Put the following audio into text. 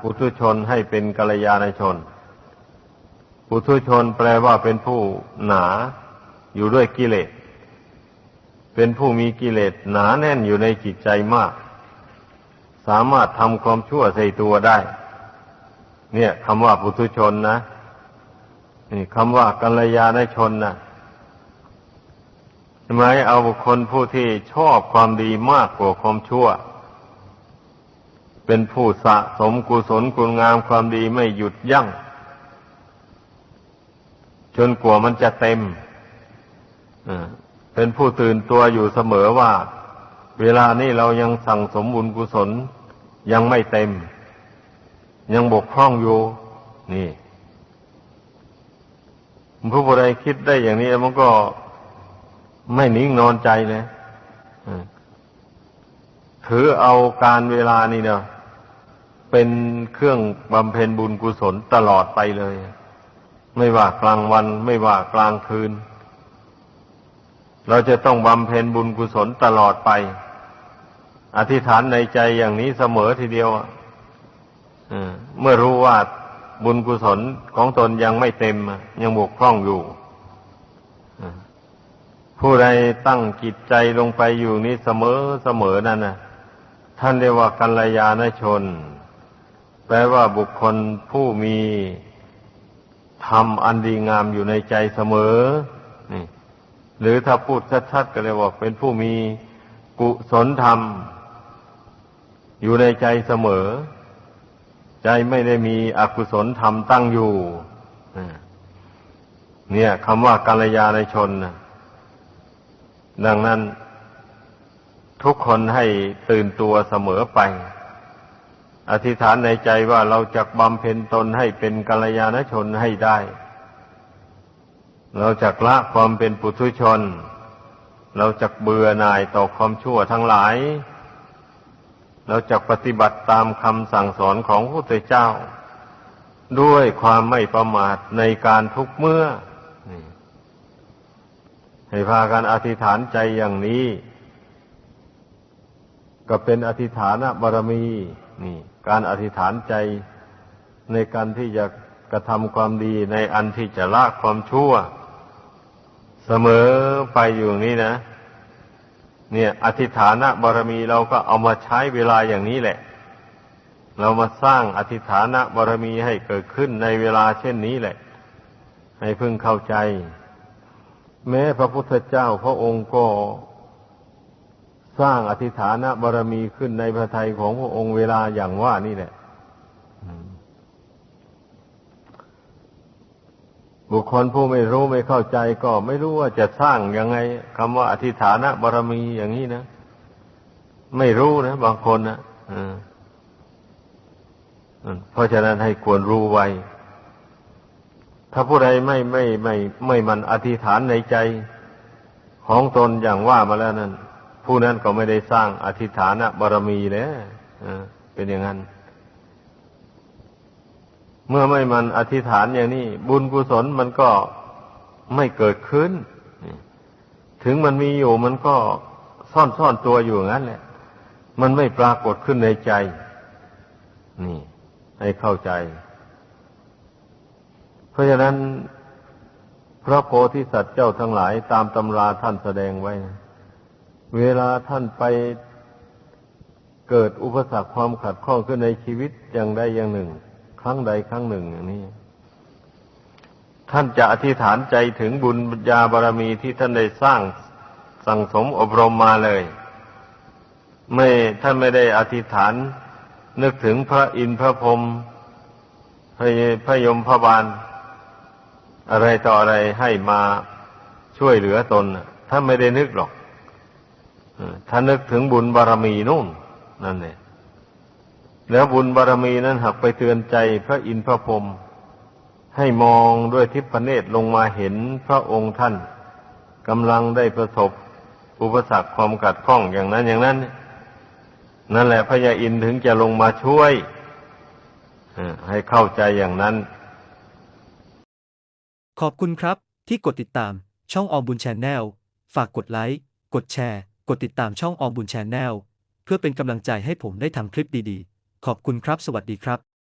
ปุถุชนให้เป็นกัลยาณชน ปุถุชนแปลว่าเป็นผู้หนาอยู่ด้วยกิเลส เป็นผู้มีกิเลสหนาแน่นอยู่ในจิตใจมาก สามารถทำความชั่วใส่ตัวได้ เนี่ยคำว่าปุถุชนนะนี่คำว่ากัลยาณชนนะหมายเอาบุคคลผู้ที่ชอบความดีมากกว่าความชั่ว เป็นผู้สะสมกุศลคุณงามความดีไม่หยุดยัง้ง จนกว่ามันจะเต็ม เป็นผู้ตื่นตัวอยู่เสมอว่า เวลานี้เรายังสั่งสมบุญกุศลยังไม่เต็ม ยังบกพร่องอยู่ นี่ผู้บริคิดได้อย่างนี้มันก็ไม่นิ่งนอนใจเลยถือเอาการเวลานี่เนาะ เป็นเครื่องบำเพ็ญบุญกุศลตลอดไปเลย ไม่ว่ากลางวัน ไม่ว่ากลางคืน เราจะต้องบำเพ็ญบุญกุศลตลอดไป อธิษฐานในใจอย่างนี้เสมอทีเดียวเมื่อรู้ว่าบุญกุศลของตนยังไม่เต็ม ยังบกพร่องอยู่ผู้ใดตั้งจิตใจลงไปอยู่นี้เสมอเสมอนั่นนะท่านเรียกว่ากัลยาณชน แปลว่าบุคคลผู้มีธรรมอันดีงามอยู่ในใจเสมอ นี่ หรือถ้าพูดชัดๆก็เลยว่าเป็นผู้มีกุศลธรรม อยู่ในใจเสมอ ใจไม่ได้มีอกุศลธรรมตั้งอยู่ เนี่ยคำว่ากัลยาณชนนะดังนั้น ทุกคนให้ตื่นตัวเสมอไป อธิษฐานในใจว่าเราจะบำเพ็ญตนให้เป็นกัลยาณชนให้ได้ เราจะละความเป็นปุถุชน เราจะเบื่อหน่ายต่อความชั่วทั้งหลาย เราจะปฏิบัติตามคำสั่งสอนของพระพุทธเจ้า ด้วยความไม่ประมาทในการทุกเมื่อให้พากันอธิษฐานใจอย่างนี้ ก็เป็นอธิษฐานบารมี นี่ การอธิษฐานใจในการที่จะกระทำความดีในอันที่จะละความชั่ว เสมอไปอยู่นี้นะ เนี่ย อธิษฐานบารมีเราก็เอามาใช้เวลาอย่างนี้แหละ เรามาสร้างอธิษฐานบารมีให้เกิดขึ้นในเวลาเช่นนี้แหละ ให้พึงเข้าใจ แม้พระพุทธเจ้าพระองค์ก็ สร้างอธิษฐานบารมีขึ้นในพระทัยของพระองค์เวลาอย่างว่านี่แหละบุคคลผู้ไม่รู้ไม่เข้าใจก็ไม่รู้ว่าจะสร้างยังไงคำว่าอธิษฐานบารมีอย่างนี้นะ ไม่รู้นะบางคนนะอ่าเพราะฉะนั้นให้ควรรู้ไว้ ถ้าผู้ใดไม่ไม่ไม่ ไม่มันอธิษฐานในใจของตนอย่างว่ามาแล้วนั้น ผู้นั้นก็ไม่ได้สร้างอธิษฐานบารมีแล้วเป็นอย่างนั้น เมื่อไม่มันอธิษฐานอย่างนี้ บุญกุศลมันก็ไม่เกิดขึ้น ถึงมันมีอยู่มันก็ซ่อนซ่อนตัวอยู่งั้นแหละ มันไม่ปรากฏขึ้นในใจ นี่ ให้เข้าใจ เพราะฉะนั้น พระโพธิสัตว์เจ้าทั้งหลายตามตำราท่านแสดงไว้นะ เวลาท่านไปเกิดอุปสรรคความขัดข้องขึ้นในชีวิตอย่างใดอย่างหนึ่ง ครั้งใดครั้งหนึ่งอย่างนี้ ท่านจะอธิษฐานใจถึงบุญญาบารมีที่ท่านได้สร้างสั่งสมอบรมมาเลย ไม่ท่านไม่ได้อธิษฐาน นึกถึงพระอินทร์พระพรหมพระพระยมพระบาล อะไรต่ออะไรให้มาช่วยเหลือตนท่านไม่ได้นึกหรอก ท่านึกถึงบุญบารมีนู่น นั่นเนี่ยแล้วบุญบารมีนั้นหักไปเตือนใจพระอินทร์พระพรหมให้มองด้วยทิพเนตรลงมาเห็นพระองค์ท่านกำลังได้ประสบอุปสรรคความกัดข้องอย่างนั้นอย่างนั้น นั่นแหละพระยาอินถึงจะลงมาช่วยให้เข้าใจอย่างนั้น ขอบคุณครับที่กดติดตามช่องออมบุญแชนแนลฝากกดไลค์ กดแชร์ กดติดตามช่องออมบุญแชนแนลเพื่อเป็นกำลังใจให้ผมได้ทำคลิปดีๆ ขอบคุณครับ สวัสดีครับ